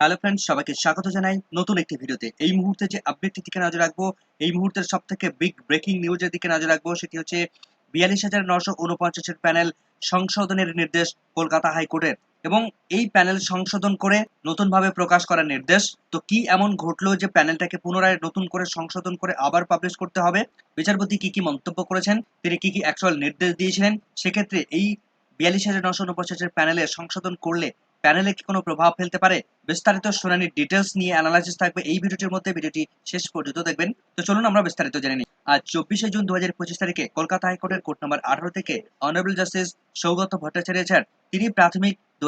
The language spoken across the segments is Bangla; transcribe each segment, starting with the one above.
হ্যালো ফ্রেন্ডস সবাইকে স্বাগত জানাই নতুন একটি ভিডিওতে। এই মুহূর্তে যে আপডেটটির দিকে নজর রাখব, এই মুহূর্তের সব থেকে বিগ ব্রেকিং নিউজের দিকে নজর রাখব, সেটি হচ্ছে বিয়াল্লিশ হাজার নশো উনপঞ্চাশের প্যানেল সংশোধনের নির্দেশ কলকাতা হাইকোর্টের। এবং এই প্যানেল সংশোধন করে নতুনভাবে প্রকাশ করার নির্দেশ। তো কি এমন ঘটলো যে প্যানেলটাকে পুনরায় নতুন করে সংশোধন করে আবার পাবলিশ করতে হবে? বিচারপতি কি কি মন্তব্য করেছেন? তিনি কি কি অ্যাকচুয়াল নির্দেশ দিয়েছিলেন? সেক্ষেত্রে এই বিয়াল্লিশ হাজার নশো উনপঞ্চাশের প্যানেলে সংশোধন করলে প্যানেলে কি কোনো প্রভাব ফেলতে পারে? বিস্তারিত শুনানির ডিটেলস নিয়ে অ্যানালাইসিস থাকবে এই ভিডিওটির মধ্যে। ভিডিওটি শেষ পর্যন্ত দেখবেন। তো চলুন আমরা বিস্তারিত জেনে নিই। আজ চব্বিশে জুন দু হাজার পঁচিশ তারিখে কলকাতা হাইকোর্টের কোর্ট নম্বর আঠারো থেকে honourable justice Saugata Bhattacharya sir তিনি প্রাথমিক দু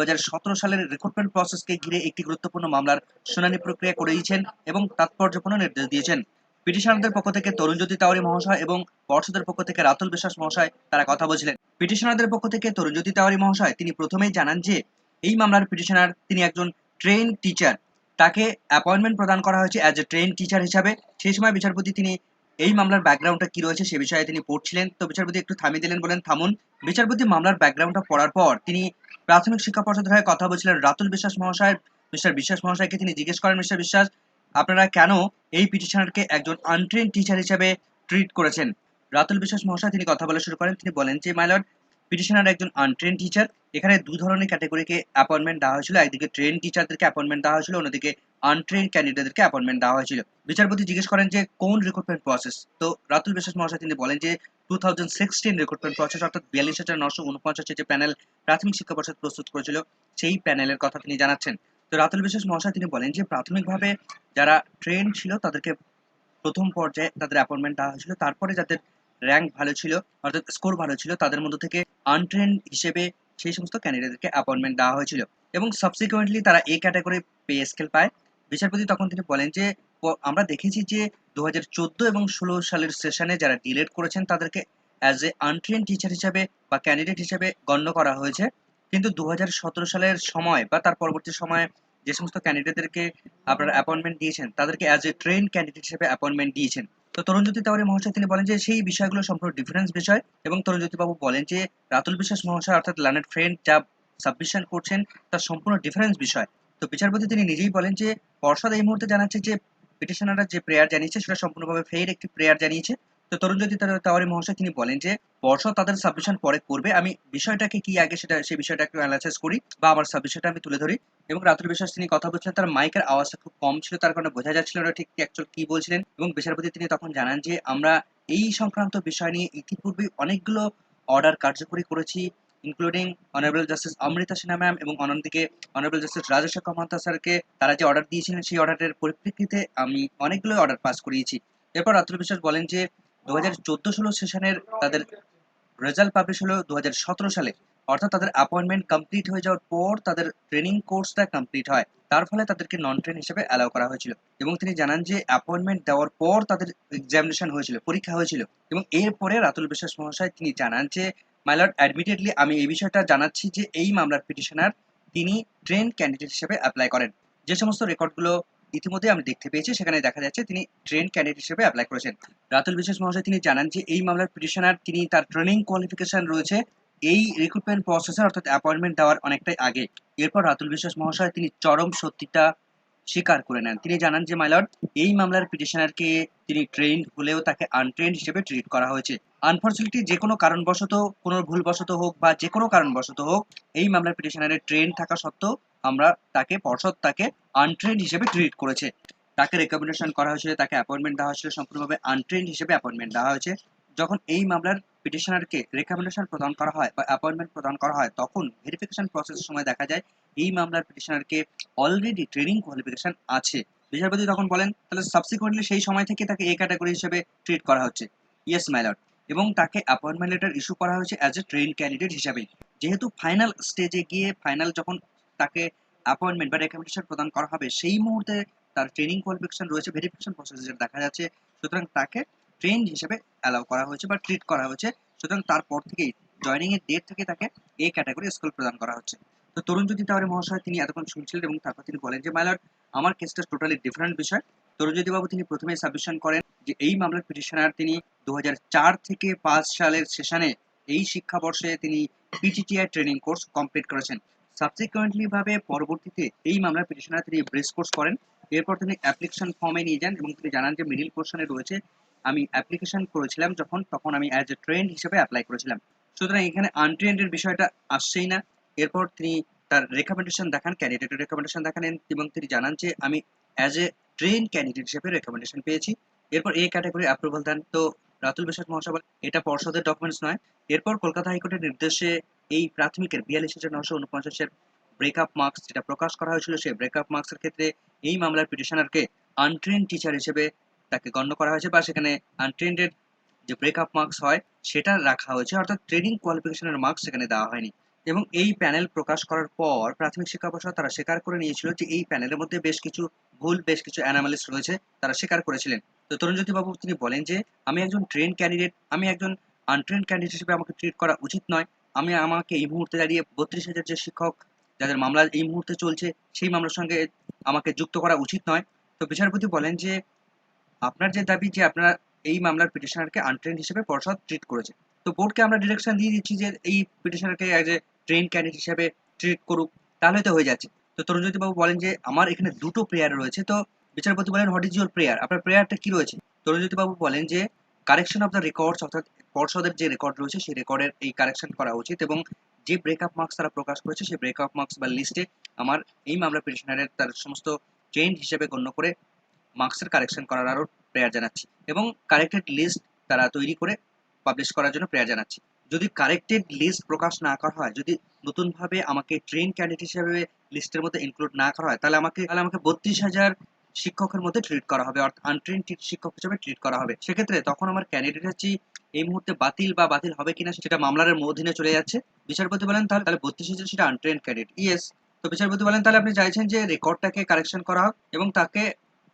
সালের রিক্রুটমেন্ট প্রসেসকে ঘিরে একটি গুরুত্বপূর্ণ মামলার শুনানি প্রক্রিয়া করেছেন এবং তাৎপর্যপূর্ণ নির্দেশ দিয়েছেন। পিটিশনারদের পক্ষ থেকে তরুণজ্যোতি তাওয়ারি মহাশয় এবং পর্ষদের পক্ষ থেকে রাতুল বিশ্বাস মহাশয় তারা কথা বলছিলেন। পিটিশনারদের পক্ষ থেকে তরুণজ্যোতি তাওয়ারি মহাশয় তিনি প্রথমেই জানান যে এই মামলার পিটিশনার তিনি একজন ট্রেন টিচার তাকে অ্যাপয়েন্টমেন্ট প্রদান করা হয়েছে অ্যাজ এ ট্রেন টিচার হিসাবে। সেই সময় বিচারপতি তিনি এই মামলার ব্যাকগ্রাউন্ডটা কি রয়েছে সে বিষয়ে তিনি পড়ছিলেন। তো বিচারপতি একটু থামিয়ে দিলেন, বলেন, থামুন। বিচারপতি মামলার ব্যাকগ্রাউন্ডটা পড়ার পর তিনি প্রাথমিক শিক্ষা পর্ষদের হয়ে কথা বলছিলেন রাতুল বিশ্বাস মহাশয় মিস্টার বিশ্বাস মহাশয়কে। তিনি জিজ্ঞেস করেন মিস্টার বিশ্বাস, আপনারা কেন এই পিটিশনারকে একজন আনট্রেন টিচার হিসেবে ট্রিট করেছেন? রাতুল বিশ্বাস মহাশয়, তিনি কথা বলা শুরু করেন। তিনি বলেন যে মাইলর পিটিশনার একজন আনট্রেন টিচার এখানে দু ধরনের ক্যাটাগরিকে অ্যাপয়েন্টমেন্ট দেওয়া হয়েছিল। একদিকে ট্রেন টিচারদেরকে অ্যাপয়েন্টমেন্ট দেওয়া হয়েছিল, অন্যদিকে আনট্রেন ক্যান্ডিডেটদেরকে অ্যাপয়েন্টমেন্ট দেওয়া হয়েছিল। বিচারপতি জিজ্ঞেস করেন যে, কোন রিক্রুটমেন্ট প্রসেস তো রাতুল বিশ্বাস মহাশয় তিনি বলেন যে two thousand sixteen recruitment process অর্থাৎ বিয়াল্লিশ হাজার নশো উনপঞ্চাশের যে প্যানেল প্রাথমিক শিক্ষা পরিষদ প্রস্তুত করেছিল, সেই প্যানেলের কথা তিনি জানাচ্ছেন। তো রাতুল বিশ্বাস মহাশয় তিনি বলেন যে, প্রাথমিকভাবে যারা ট্রেন ছিল, তাদেরকে প্রথম পর্যায়ে তাদের অ্যাপয়েন্টমেন্ট দেওয়া হয়েছিল। তারপরে যাদের র্যাঙ্ক ভালো ছিল, অর্থাৎ স্কোর ভালো ছিল, তাদের মধ্যে থেকে আনট্রেন হিসেবে সেই সমস্ত ক্যান্ডিডেটদেরকে অ্যাপয়েন্টমেন্ট দেওয়া হয়েছিল এবং সাবসিকুয়েন্টলি তারা এই ক্যাটাগরি পে স্কেল পায়। বিচারপতি তখন তিনি বলেন যে আমরা দেখেছি যে দু হাজার চোদ্দ এবং ষোলো সালের সেশনে যারা ডিলেট করেছেন তাদেরকে অ্যাজ এ আনট্রেন টিচার হিসাবে বা ক্যান্ডিডেট হিসাবে গণ্য করা হয়েছে। কিন্তু দু সালের সময় বা তার পরবর্তী সময়ে যে সমস্ত ক্যান্ডিডেটদেরকে আপনারা অ্যাপয়েন্টমেন্ট দিয়েছেন, তাদেরকে অ্যাজ এ ট্রেন ক্যান্ডিডেট হিসেবে অ্যাপয়েন্টমেন্ট দিয়েছেন। তো তরুণজ্যোতি তাওয়ারি মহাশয়, তিনি বলেন যে সেই বিষয়গুলো সম্পূর্ণ ডিফারেন্স বিষয় এবং তরুণজ্যোতি বাবু বলেন যে রাতুল বিশ্বাস মহাশয় অর্থাৎ লার্নেড ফ্রেন্ড যা সাবমিশন করছেন তা সম্পূর্ণ ডিফারেন্স বিষয়। তো বিচারপতি তিনি নিজেই বলেন যে পর্ষদ এই মুহূর্তে জানাচ্ছে যে পিটিশনাররা যে প্রেয়ার জানিয়েছে, সেটা সম্পূর্ণভাবে ফের একটি প্রেয়ার জানিয়েছে। তো তরুণজ্যোতি তা- তাওয়ারি মহাশয় তিনি বলেন যে পর্ষদ তাদের সাবমিশন পরে করবে। আমি বিষয়টাকে কি আগে সেটা সেই বিষয়টা একটু অ্যানালাইসিস করি বা আমার সাবমিশনটা আমি তুলে ধরি। এবং রাতুল বিশ্বাস তিনি কথা বলছিলেন, তার মাইকের আওয়াজটা খুব কম ছিল, তার কারণে বোঝা যাচ্ছিল না ঠিক অ্যাকচুয়াল কি বলছিলেন। এবং বিচারপতি তিনি তখন জানান যে, আমরা এই সংক্রান্ত বিষয় নিয়ে ইতিপূর্বে অনেকগুলো অর্ডার কার্যকরী করেছি including honourable justice Amrita Sinha ma'am এবং অন্যদিকে অনারেবল জাস্টিস রাজশেখর মহান্তা স্যারকে তারা যে অর্ডার দিয়েছিলেন, সেই অর্ডারের পরিপ্রেক্ষিতে আমি অনেকগুলো অর্ডার পাস করিয়েছি। এরপর রাতুল বিশ্বাস বলেন যে দু হাজার চোদ্দ ষোলো সেশনের তাদের রেজাল্ট পাবলিশ হলো দু হাজার সতেরো সালে। অর্থাৎ তাদের অ্যাপয়েন্টমেন্ট কমপ্লিট হয়ে যাওয়ার পর তাদের ট্রেনিং কোর্সটা কমপ্লিট হয়। তার ফলে তাদেরকে নন ট্রেন হিসেবে অ্যালাউ করা হয়েছিল। এবং তিনি জানান যে অ্যাপয়েন্টমেন্ট দেওয়ার পর তাদের এক্সামিনেশন হয়েছিল, পরীক্ষা হয়েছিল। এবং এরপরে রাতুল বিশ্বাস মহাশয় তিনি জানান যে মাইলর্ড অ্যাডমিটেডলি আমি এই বিষয়টা জানাচ্ছি যে এই মামলার পিটিশনার তিনি ট্রেন ক্যান্ডিডেট হিসেবে অ্যাপ্লাই করেন। যে সমস্ত রেকর্ডগুলো ইতিমধ্যে আমি দেখতে পেয়েছি, সেখানে দেখা যাচ্ছে তিনি ট্রেন ক্যান্ডিডেট হিসেবে অ্যাপ্লাই করেছেন। রাতুল বিশ্বাস মহাশয়, তিনি জানান যে এই মামলার পিটিশনার তিনি তার ট্রেনিং কোয়ালিফিকেশন রয়েছে। এই রিক্রুটমেন্ট প্রসেসে অর্থাৎ অ্যাপয়েন্টমেন্ট দেওয়ার অনেকটাই আগে। এরপর রাতুল বিশ্বাস মহাশয়, তিনি চরম সত্যিটা স্বীকার করে নেন। তিনি জানান যে মাইলর্ড এই মামলার পিটিশনারকে তিনি ট্রেন হলেও তাকে আনট্রেন্ড হিসেবে ট্রিট করা হয়েছে। আনফর্চুনেটলি যে কোনো কারণবশত, কোনো ভুলবশত হোক বা যে কোনো কারণবশত হোক, এই মামলার পিটিশনারের ট্রেন থাকা সত্ত্বেও আমরা তাকে পর্ষদ তাকে আনট্রেন্ড হিসেবে ট্রিট করেছে। তাকে রেকমেন্ডেশন করা হয়েছিল, তাকে অ্যাপয়েন্টমেন্ট দেওয়া হয়েছিল, সম্পূর্ণভাবে আনট্রেন্ড হিসেবে অ্যাপয়েন্টমেন্ট দেওয়া হয়েছে। যখন এই মামলার পিটিশনারকে রেকমেন্ডেশন প্রদান করা হয় বা অ্যাপয়েন্টমেন্ট প্রদান করা হয়, তখন ভেরিফিকেশন প্রসেসের সময় দেখা যায় এই মামলার পিটিশনারকে অলরেডি ট্রেনিং কোয়ালিফিকেশন আছে। বিচারপতি তখন বলেন, তাহলে সাবসিকুয়েন্টলি সেই সময় থেকে তাকে এ ক্যাটাগরি হিসেবে ট্রিট করা হচ্ছে। ইয়েস মাইলট এবং তাকে অ্যাপয়েন্টমেন্ট লেটার ইস্যু করা হয়েছে অ্যাজ এ ট্রেন ক্যান্ডিডেট হিসাবে। যেহেতু ফাইনাল স্টেজে গিয়ে ফাইনাল যখন তাকে অ্যাপয়েন্টমেন্ট বা রেকমেন্ডেশন প্রদান করা হবে, সেই মুহূর্তে তার ট্রেনিং কোয়ালিফিকেশন রয়েছে ভেরিফিকেশন প্রসেসে যেটা দেখা যাচ্ছে। সুতরাং তাকে ট্রেন হিসেবে অ্যালাউ করা হয়েছে বা ট্রিট করা হয়েছে। সুতরাং তারপর থেকেই জয়নিং এর ডেট থেকে তাকে এই ক্যাটাগরি স্কুল প্রদান করা হচ্ছে। তো তরুণজ্যোতি তাওয়ারি মহাশয় তিনি এতক্ষণ শুনছিলেন এবং তারপর তিনি বলেন যে মাইলর আমার কেসটা টোটালি ডিফারেন্ট বিষয়। তরুণ তরুণজ্যোতি বাবু তিনি প্রথমে সাবমিশন করেন যে, এই মামলার পিটিশনার তিনি দু হাজার চার থেকে পাঁচ সালের সেশনে এই শিক্ষাবর্ষে তিনি পিটিটিআই ট্রেনিং কোর্স কমপ্লিট করেছেন। সাবসিকুয়েন্টলি ভাবে পরবর্তীতে এই মামলার পিটিশনার তিনি ব্রেস কোর্স করেন। এরপর তিনি অ্যাপ্লিকেশন ফর্মে নিয়ে যান এবং তিনি জানান যে মিডিল পোর্শনে রয়েছে, আমি অ্যাপ্লিকেশন করেছিলাম যখন, তখন আমি অ্যাজ এ ট্রেন্ড হিসেবে অ্যাপ্লাই করেছিলাম। সুতরাং এখানে আনট্রেন্ডের বিষয়টা আসছেই না। এরপর তিনি তার রেকমেন্ডেশন দেখান ক্যান্ডিডেটের রেকমেন্ডেশন দেখান এবং তিনি জানান যে আমি অ্যাজ এ ট্রেন ক্যান্ডিডেট হিসেবে রেকমেন্ডেশন পেয়েছি। এরপর এই ক্যাটাগরি অ্যাপ্রুভাল দেন। তো রাতুল বিশ্বাস মহাশয় এটা পর্ষদের ডকুমেন্টস নয়। এরপর কলকাতা হাইকোর্টের নির্দেশে এই প্রাথমিকের বিয়াল্লিশ হাজার নশো উনপঞ্চাশের ব্রেকআপ মার্কস যেটা প্রকাশ করা হয়েছিল, সেই ব্রেকআপ মার্কসের ক্ষেত্রে এই মামলার পিটিশনারকে আনট্রেন টিচার হিসেবে তাকে গণ্য করা হয়েছে বা সেখানে আনট্রেন্ডেড যে ব্রেকআপ মার্কস হয়, সেটা রাখা হয়েছে। অর্থাৎ ট্রেনিং কোয়ালিফিকেশনের মার্কস সেখানে দেওয়া হয়নি। এবং এই প্যানেল প্রকাশ করার পর প্রাথমিক শিক্ষা পর্ষদ তারা স্বীকার করে নিয়েছিল যে এই প্যানেলের মধ্যে বেশ কিছু ভুল, বেশ কিছু অ্যানামালিস রয়েছে তারা স্বীকার করেছিলেন। তো তরুণজ্যোতি বাবু, তিনি বলেন যে, আমি একজন ট্রেন ক্যান্ডিডেট আমি একজন আনট্রেন ক্যান্ডিডেট হিসেবে আমাকে ট্রিট করা উচিত নয়। আমি আমাকে এই মুহূর্তে দাঁড়িয়ে বত্রিশ হাজার যে শিক্ষক যাদের মামলা এই মুহূর্তে চলছে, সেই মামলার সঙ্গে আমাকে যুক্ত করা উচিত নয়। তো বিচারপতি বলেন যে, আপনার যে দাবি যে আপনারা এই মামলার পিটিশনারকে আনট্রেন হিসেবে পর্ষদ ট্রিট করেছে। তো বোর্ডকে আমরা ডিরেকশন দিয়ে দিচ্ছি যে, এই পিটিশনারকে অ্যাজ এ ট্রেন ক্যান্ডিডেট হিসেবে ট্রিট করুক, তাহলে তো হয়ে যাচ্ছে। তো তরুণজ্যোতি বাবু বলেন যে, আমার এখানে দুটো প্রেয়ার রয়েছে। তো বিচারপতি বলেন হোয়াট ইজ ইউর প্রেয়ার আপনার প্রেয়ারটা কি রয়েছে? তরুণজ্যোতি বাবু বলেন যে কারেকশন অফ দ্য রেকর্ডস অর্থাৎ পর্ষদের যে রেকর্ড রয়েছে, সেই রেকর্ডের এই কারেকশন করা উচিত এবং যে ব্রেকআপ মার্কস তারা প্রকাশ করেছে, সেই ব্রেকআপ মার্কস বা লিস্টে আমার এই মামলা পিটিশনারের তার সমস্ত চেঞ্জ হিসেবে গণ্য করে মার্কসের কারেকশন করার আরও প্রেয়ার জানাচ্ছি এবং কারেক্টেড লিস্ট তারা তৈরি করে পাবলিশ করার জন্য প্রেয়ার জানাচ্ছি। যদি কারেক্টেড লিস্ট প্রকাশ না করা হয়, যদি নতুনভাবে আমাকে ট্রেন ক্যান্ডিডেট হিসেবে লিস্টের মধ্যে ইনক্লুড না করা হয়, তাহলে আমাকে তাহলে আমাকে বত্রিশ হাজার শিক্ষকের মধ্যে ট্রিট করা হবে, অর্থাৎ আনট্রেন শিক্ষক হিসেবে ট্রিট করা হবে। সেক্ষেত্রে তখন আমার ক্যান্ডিডেট হচ্ছে এই মুহূর্তে বাতিল বা বাতিল হবে কিনা সেটা মামলার অধীনে চলে যাচ্ছে। বিচারপতি বলেন তাহলে তাহলে বত্রিশ হাজার সেটা আনট্রেন ক্যান্ডিডেট ইয়েস তো বিচারপতি বলেন, তাহলে আপনি চাইছেন যে রেকর্ডটাকে কারেকশন করা হোক এবং তাকে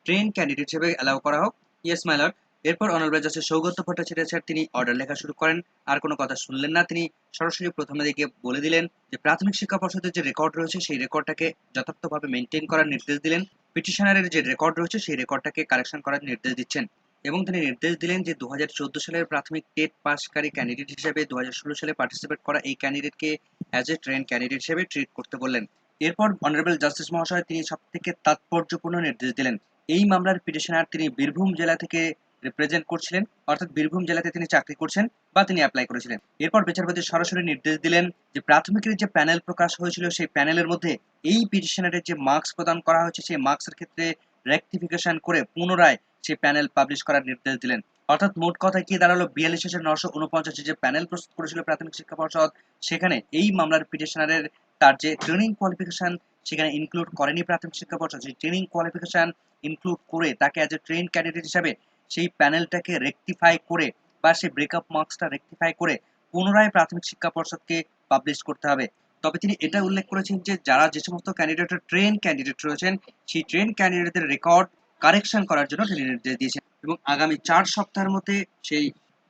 ট্রেন ক্যান্ডিডেট হিসেবে অ্যালাউ করা হোক। ইয়েস মাইলার এরপর honourable justice Saugata Bhattacharya sir তিনি অর্ডার লেখা শুরু করেন। আর কোনো কথা শুনলেন না, তিনি সরাসরি প্রথমে দিকে বলে দিলেন যে, প্রাথমিক শিক্ষা পর্ষদের যে রেকর্ড রয়েছে, সেই রেকর্ডটাকে যথার্থভাবে মেনটেন করার নির্দেশ দিলেন। পিটিশনারের যে রেকর্ড রয়েছে, সেই রেকর্ডটাকে কারেকশন করার নির্দেশ দিচ্ছেন। এবং তিনি নির্দেশ দিলেন যে দু হাজার চোদ্দ সালের প্রাথমিক টেট পাসকারী ক্যান্ডিডেট হিসেবে দু হাজার ষোলো সালে পার্টিসিপেট করা এই ক্যান্ডিডেটকে অ্যাজ এ ট্রেন ক্যান্ডিডেট হিসেবে ট্রিট করতে বললেন। এরপর অনারেবল জাস্টিস মহাশয় তিনি সব থেকে তাৎপর্যপূর্ণ নির্দেশ দিলেন। এই মামলার পিটিশনার তিনি বীরভূম জেলা থেকে রিপ্রেজেন্ট করছিলেন, অর্থাৎ বীরভূম জেলাতে তিনি চাকরি করছেন বা তিনি অ্যাপ্লাই করেছিলেন। এরপর বিচারপতি সরাসরি নির্দেশ দিলেন যে প্রাথমিকের যে প্যানেল প্রকাশ হয়েছিল, সেই প্যানেলের মধ্যে এই পিটিশনারের যে মার্কস প্রদান করা হয়েছে, সেই মার্কসের ক্ষেত্রে রেকটিফিকেশন করে পুনরায় সেই প্যানেল পাবলিশ করার নির্দেশ দিলেন। অর্থাৎ মোট কথা কি দাঁড়াল, বিয়াল্লিশ হাজার নশো উনপঞ্চাশে যে প্যানেল প্রস্তুত করেছিল প্রাথমিক শিক্ষা পর্ষদ, সেখানে এই মামলার পিটিশনারের তার যে ট্রেনিং কোয়ালিফিকেশন সেখানে ইনক্লুড করেনি প্রাথমিক শিক্ষা পর্ষদ। সেই ট্রেনিং কোয়ালিফিকেশন ইনক্লুড করে তাকে অ্যাজ এ ট্রেন ক্যান্ডিডেট হিসাবে সেই প্যানেলটাকে রেকটিফাই করে বা সেই ব্রেকআপ মার্কসটা রেকটিফাই করে পুনরায় প্রাথমিক শিক্ষা পর্ষদকে পাবলিশ করতে হবে। তবে তিনি এটা উল্লেখ করেছেন যে, যারা যে সমস্ত ক্যান্ডিডেটের ট্রেন ক্যান্ডিডেট রয়েছেন, সেই ট্রেন ক্যান্ডিডেটদের রেকর্ড কারেকশন করার জন্য তিনি নির্দেশ দিয়েছেন এবং আগামী চার সপ্তাহের মধ্যে সেই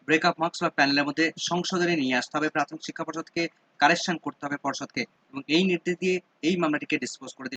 ব্রেকআপ মার্কস বা প্যানেলের মধ্যে সংশোধনে নিয়ে আসতে হবে প্রাথমিক শিক্ষা পর্ষদকে কারেকশন করতে হবে পর্ষদকে এবং এই নির্দেশ দিয়ে এই মামলাটিকে ডিসপোজ করে